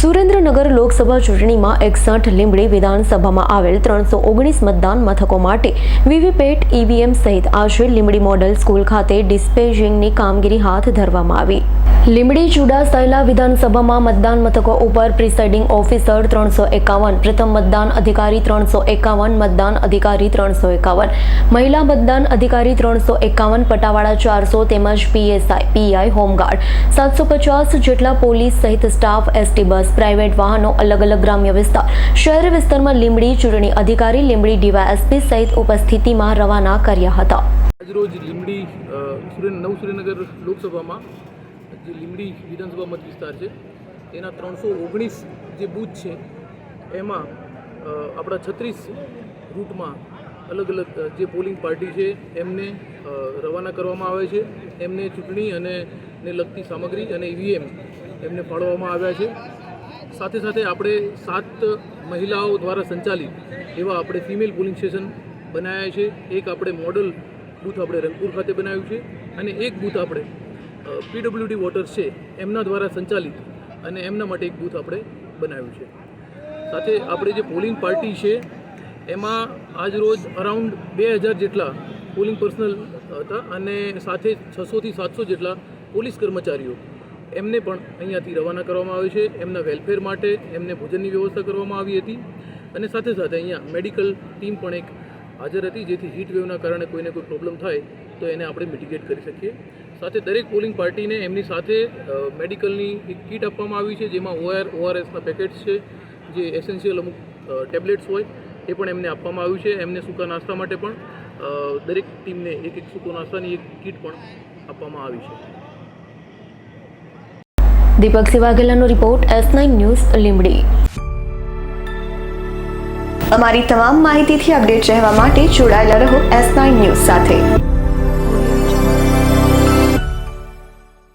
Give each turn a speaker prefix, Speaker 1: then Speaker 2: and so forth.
Speaker 1: સુરેન્દ્રનગર લોકસભા ચૂંટણીમાં એકસઠ લીંબડી વિધાનસભામાં આવેલ ત્રણસો ઓગણીસ મતદાન મથકો માટે વીવીપેટ ઈવીએમ સહિત આશરે લીંબડી મોડલ સ્કૂલ ખાતે ડિસ્પેચિંગની કામગીરી હાથ ધરવામાં આવી. લીંબડી ચુડાસયેલા વિધાનસભામાં મતદાન મથકો ઉપર પ્રિસાઇડિંગ ઓફિસર ત્રણસો એકાવન, પ્રથમ મતદાન અધિકારી ત્રણસો એકાવન, મતદાન અધિકારી ત્રણસો એકાવન. મહિલા મતદાન અધિકારી ત્રણસો એકાવન, પટાવાળા ચારસો તેમજ પીએસઆઈ, પીઆઈ હોમગાર્ડ. સાતસો પચાસ જેટલા પોલીસ સહિત સ્ટાફ એસટી બસ પ્રાઇવેટ વાહનો, અલગ અલગ ગ્રામ્ય વિસ્તાર. શહેરી વિસ્તારમાં લીંબડી ચૂંટણી અધિકારી લીંબડી ડીવાયએસપી સહિત ઉપસ્થિતિમાં રવાના કર્યા હતા.
Speaker 2: આજરોજ લીંબડી નવ સુરેન્દ્રનગર લોકસભામાં જે લીંબડી વિધાનસભા મત વિસ્તાર છે, તેના ત્રણસો ઓગણીસ જે બૂથ છે, એમાં આપણા છત્રીસ રૂટમાં અલગ અલગ જે પોલિંગ પાર્ટી છે, એમને રવાના કરવામાં આવે છે, એમને ચૂંટણી અને ને લગતી સામગ્રી અને ઈવીએમ એમને ફાળવવામાં આવ્યા છે. સાથે સાથે આપણે સાત મહિલાઓ દ્વારા સંચાલિત એવા આપણે ફિમેલ પોલિંગ સ્ટેશન બનાવ્યા છે. એક આપણે મોડલ બૂથ આપણે રંગપુર ખાતે બનાવ્યું છે અને એક બૂથ આપણે પીડબ્લ્યુડી વોટર્સ છે એમના દ્વારા સંચાલિત અને એમના માટે એક બૂથ આપણે બનાવ્યું છે. સાથે આપણે જે પોલિંગ પાર્ટી છે, એમાં આજ રોજ અરાઉન્ડ બે હજાર જેટલા પોલિંગ પર્સનલ હતા અને સાથે છસોથી સાતસો જેટલા પોલીસ કર્મચારીઓ એમને પણ અહીંયાથી રવાના કરવામાં આવે છે. એમના વેલફેર માટે એમને ભોજનની વ્યવસ્થા કરવામાં આવી હતી. અને સાથે સાથે અહીંયા મેડિકલ ટીમ પણ એક હાજર હતી, જેથી હીટ વેવના કારણે કોઈને કોઈ પ્રોબ્લેમ થાય, તો એને આપણે મિટિગેટ કરી શકીએ. સાથે દરેક પોલિંગ પાર્ટીને એમની સાથે મેડિકલની એક કીટ આપવામાં આવી છે, જેમાં ઓઆર ઓઆરએસના પેકેટ્સ છે, જે એસેન્શિયલ અમુક ટેબ્લેટ્સ હોય, એ પણ એમને આપવામાં આવ્યું છે. એમને સૂકા નાસ્તા માટે પણ દરેક ટીમને એક એક સૂકો નાસ્તાની એક કીટ પણ આપવામાં આવી છે.
Speaker 1: Deepak સિવાગેલાનો report S nine news Limbdi
Speaker 3: અમારી તમામ માહિતીથી અપડેટ રહેવા માટે જોડાયેલા રહો એસ નાઇન ન્યૂઝ સાથે.